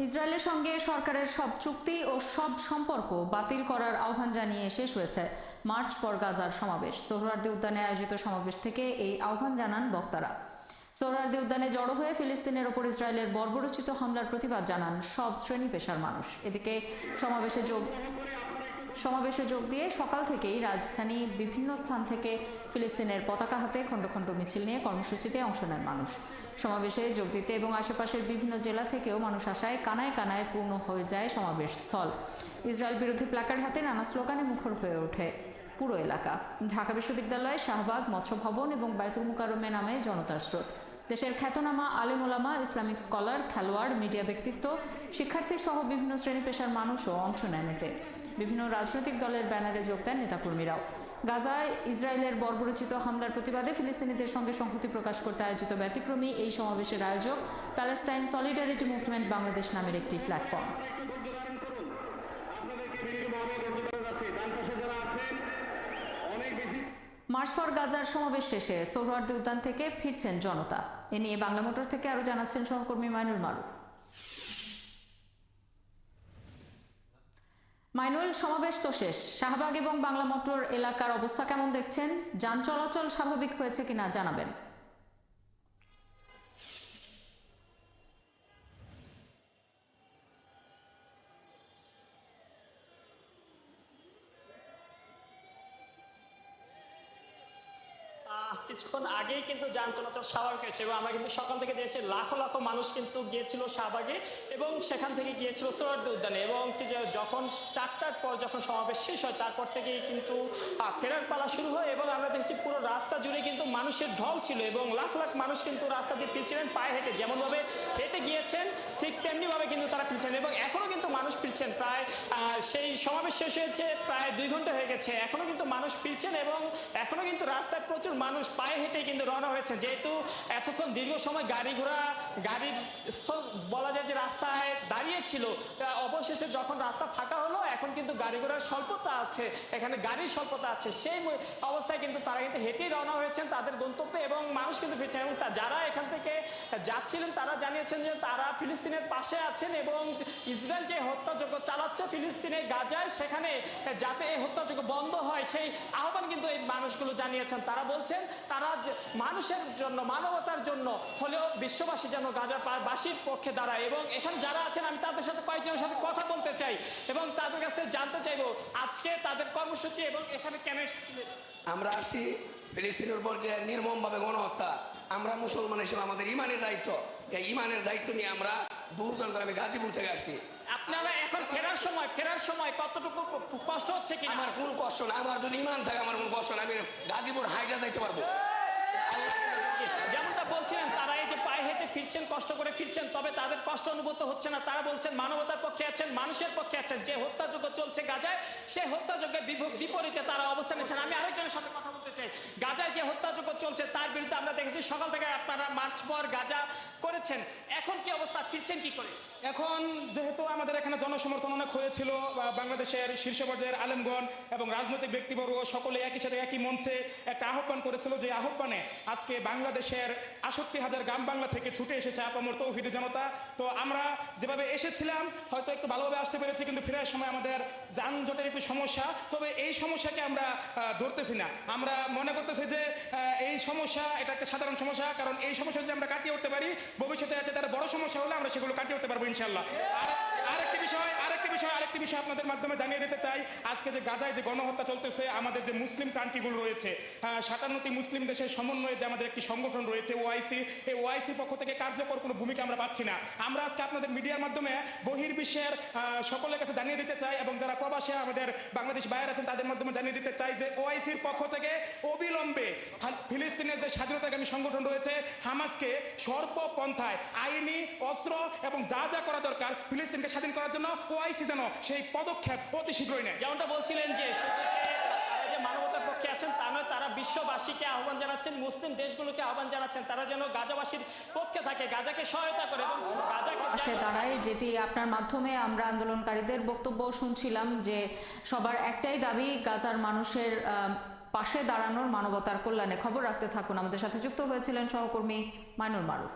ইসরায়েলের সঙ্গে সরকারের সব চুক্তি ও সব সম্পর্ক বাতিল করার আহ্বান জানিয়ে শেষ হয়েছে মার্চ ফর গাজার সমাবেশ। সোহরার্দি উদ্যানে আয়োজিত সমাবেশ থেকে এই আহ্বান জানান বক্তারা। সোহরার্দি উদ্যানে জড়ো হয়ে ফিলিস্তিনের ওপর ইসরায়েলের বর্বরোচিত হামলার প্রতিবাদ জানান সব শ্রেণি পেশার মানুষ। এদিকে সমাবেশে যোগ সমাবেশে যোগ দিয়ে সকাল থেকেই রাজধানী বিভিন্ন স্থান থেকে ফিলিস্তিনের পতাকা হাতে খণ্ড খণ্ড মিছিল নিয়ে কর্মসূচিতে অংশ নেন মানুষ। সমাবেশে যোগ দিতে এবং আশেপাশের বিভিন্ন জেলা থেকেও মানুষ আসায় কানায় কানায় পূর্ণ হয়ে যায় সমাবেশ স্থল ইসরায়েল বিরোধী প্ল্যাকার্ড হাতে নানা স্লোগানে মুখর হয়ে ওঠে পুরো এলাকা। ঢাকা বিশ্ববিদ্যালয় শাহবাগ মৎস্য ভবন এবং বায়তুল মুকারমে নামে জনতার স্রোত। দেশের খ্যাতনামা আলিম ওলামা, ইসলামিক স্কলার, খেলোয়াড়, মিডিয়া ব্যক্তিত্ব শিক্ষার্থী সহ বিভিন্ন শ্রেণি পেশার মানুষও অংশ নেন এতে। বিভিন্ন রাজনৈতিক দলের ব্যানারে যোগ দেন নেতাকর্মীরাও। গাজায় ইসরায়েলের বর্বরোচিত হামলার প্রতিবাদে ফিলিস্তিনিদের সঙ্গে সংহতি প্রকাশ করতে আয়োজিত ব্যতিক্রমী এই সমাবেশের আয়োজক প্যালেস্টাইন সলিডারিটি মুভমেন্ট বাংলাদেশ নামের একটি প্ল্যাটফর্ম। মার্চ ফর গাজার সমাবেশ শেষে সোহরাওয়ার্দী উদ্যান থেকে ফিরছেন জনতা। এ নিয়ে বাংলা মোটর থেকে আরও জানাচ্ছেন সহকর্মী মাইনুল মারুফ। মাইনুল, সমাবেশ তো শেষ। শাহবাগ এবং বাংলা মোটর এলাকার অবস্থা কেমন দেখছেন? যান চলাচল স্বাভাবিক হয়েছে কিনা জানাবেন। কিছুক্ষণ আগেই কিন্তু যান চলাচল স্বাভাবিক হয়েছে এবং আমরা কিন্তু সকাল থেকে দেখেছি লাখো লাখো মানুষ কিন্তু গিয়েছিল শাহবাগে এবং সেখান থেকে গিয়েছিল সোহরার্দি উদ্যানে এবং যখন চারটার পর যখন সমাবেশ শেষ হয়, তারপর থেকেই কিন্তু ফেরার পালা শুরু হয় এবং আমরা দেখছি পুরো রাস্তা জুড়ে কিন্তু মানুষের ঢল ছিল এবং লাখ লাখ মানুষ কিন্তু রাস্তা দিয়ে ফিরছিলেন, পায়ে হেঁটে যেমনভাবে হেঁটে গিয়েছেন, ঠিক তেমনিভাবে কিন্তু তারা ফিরছেন এবং এখনও কিন্তু ফিরছেন। প্রায় সেই সমাবেশ শেষ হয়েছে, প্রায় দুই ঘণ্টা হয়ে গেছে। এখনও কিন্তু মানুষ ফিরছেন এবং এখনও কিন্তু রাস্তায় প্রচুর মানুষ পায়ে হেঁটে কিন্তু রওনা হয়েছে যেহেতু এতক্ষণ দীর্ঘ সময় গাড়ি ঘোড়া, গাড়ির বলা যায় যে রাস্তায় দাঁড়িয়ে ছিল অবশেষে যখন রাস্তা ফাঁকা হলো এখন কিন্তু গাড়ি ঘোড়ার স্বল্পতা আছে, এখানে গাড়ির স্বল্পতা আছে। সেই অবস্থায় কিন্তু তারা কিন্তু হেঁটেই রওনা হয়েছেন তাদের গন্তব্যে এবং মানুষ কিন্তু ফিরছেন। এবং যারা এখান থেকে যাচ্ছিলেন, তারা জানিয়েছেন যে তারা ফিলিস্তিনের পাশে আছেন এবং ইসরায়েল যে হত্যাযজ্ঞ চালাচ্ছে ফিলিস্তিনের গাজায়, সেখানে যাতে এই হত্যাযজ্ঞ বন্ধ হয়, সেই আহ্বান কিন্তু এই মানুষগুলো জানিয়েছেন। তারা বলছেন, তারা মানুষের জন্য, মানবতার জন্য হলেও বিশ্ববাসী যেন গাজা বাসীর পক্ষে দাঁড়ায়। এবং এখানে যারা আছেন, আমি তাদের সাথে কয়েকজনের সাথে কথা বলতে চাই। এবং তাদের কাছে জানতে চাইব আজকে তাদের কর্মসূচি এবং এখানে কেন এসেছিলেন? আমরা আসছি ফিলিস্তিনের উপর যে নির্মমভাবে গণহত্যা। আমরা মুসলমান হিসেবে আমাদের ইমানের দায়িত্ব। এই ইমানের দায়িত্ব নিয়ে আমরা দূর দূরান্ত আমি গাজীপুর থেকে আসছি। আপনারা এখন ফেরার সময় ফেরার সময় কতটুকু কষ্ট হচ্ছে কি আমার কোনো কষ্ট না আমার যদি ইমান থাকে আমার কোনো কষ্ট না আমি গাজীপুর হাইটা যাইতে পারব যেমনটা বলছিলেন তারা এই যে পায়ে হেঁটে ফিরছেন, কষ্ট করে ফিরছেন, তবে তাদের কষ্ট অনুভূত হচ্ছে না। তারা বলছেন, মানবতার পক্ষে আছেন, মানুষের পক্ষে আছেন। যে হত্যাযজ্ঞ চলছে গাজায় সেই হত্যাযজ্ঞের বিপরীতে তারা অবস্থান নিচ্ছেন। আমি আরেকজনের সাথে কথা বলতে চাই। গাজায় যে হত্যাযজ্ঞ চলছে, তার বিরুদ্ধে আমরা দেখেছি, সকাল থেকে আপনারা মার্চ পর গাজা করেছেন। এখন কি অবস্থা? ফিরছেন কি করে? এখন যেহেতু আমাদের এখানে জনসমর্থন অনেক হয়েছিল বাংলাদেশের শীর্ষ পর্যায়ের আলেমগণ এবং রাজনৈতিক ব্যক্তিবর্গ সকলে একই সাথে একই মঞ্চে একটা আহ্বান করেছিল যে, আহ্বানে আজকে বাংলাদেশের আষট্টি হাজার গ্রাম বাংলা থেকে ছুটে এসেছে আপামর তৌহিদি জনতা। তো আমরা যেভাবে এসেছিলাম, হয়তো একটু ভালোভাবে আসতে পেরেছি, কিন্তু ফেরার সময় আমাদের যানজটের একটু সমস্যা। তবে এই সমস্যাকে আমরা ধরতেছি না। আমরা মনে করতেছি যে এই সমস্যা, এটা একটা সাধারণ সমস্যা, কারণ এই সমস্যা যদি আমরা কাটিয়ে উঠতে পারি, ভবিষ্যতে আছে তার বড় সমস্যা হলে আমরা সেগুলো কাটিয়ে উঠতে পারব ইনশাল্লাহ বিষয়, আরেকটি বিষয় আরেকটি বিষয় আপনাদের মাধ্যমে জানিয়ে দিতে চাই। আজকে যে গাজায় যে গণহত্যা চলতেছে, আমাদের যে মুসলিম কান্ট্রিগুলো রয়েছে সাতান্নটি মুসলিম দেশের সমন্বয়ে যে আমাদের একটি সংগঠন রয়েছে ওআইসি এই ওআইসি পক্ষ থেকে কার্যকর কোনো ভূমিকা আমরা পাচ্ছি না। আমরা আজকে আপনাদের মিডিয়ার মাধ্যমে বহির্বিশ্বের সকলের কাছে জানিয়ে দিতে চাই এবং যারা প্রবাসে আমাদের বাংলাদেশ বাইরে আছেন, তাদের মাধ্যমে জানিয়ে দিতে চাই যে ওআইসির পক্ষ থেকে অবিলম্বে ফিলিস্তিনের যে স্বাধীনতাকামী সংগঠন রয়েছে, হামাসকে সর্বপন্থায় আইনি, অস্ত্র এবং যা যা করা দরকার, ফিলিস্তিনকে স্বাধীন করার জন্য ওআইসি যেন সেই পদক্ষেপ অতি শীঘ্রই নেয়। যেমনটা বলছিলেন যে মানবতার পক্ষে আছেন তা নয় তারা বিশ্ববাসীকে আহ্বান জানাচ্ছেন মুসলিম দেশগুলোকে আহ্বান জানাচ্ছেন তারা যেন গাজাবাসীর পক্ষে থাকে গাজাকে সহায়তা করে এবং গাজাকে পাশে দাঁড়ায় যেটি আপনার মাধ্যমে আমরা আন্দোলনকারীদের বক্তব্য শুনছিলাম যে সবার একটাই দাবি গাজার মানুষের পাশে দাঁড়ানোর মানবতার কল্যাণে। খবর রাখতে থাকুন আমাদের সাথে যুক্ত হয়েছিলেন সহকর্মী মাইনুর মারুফ।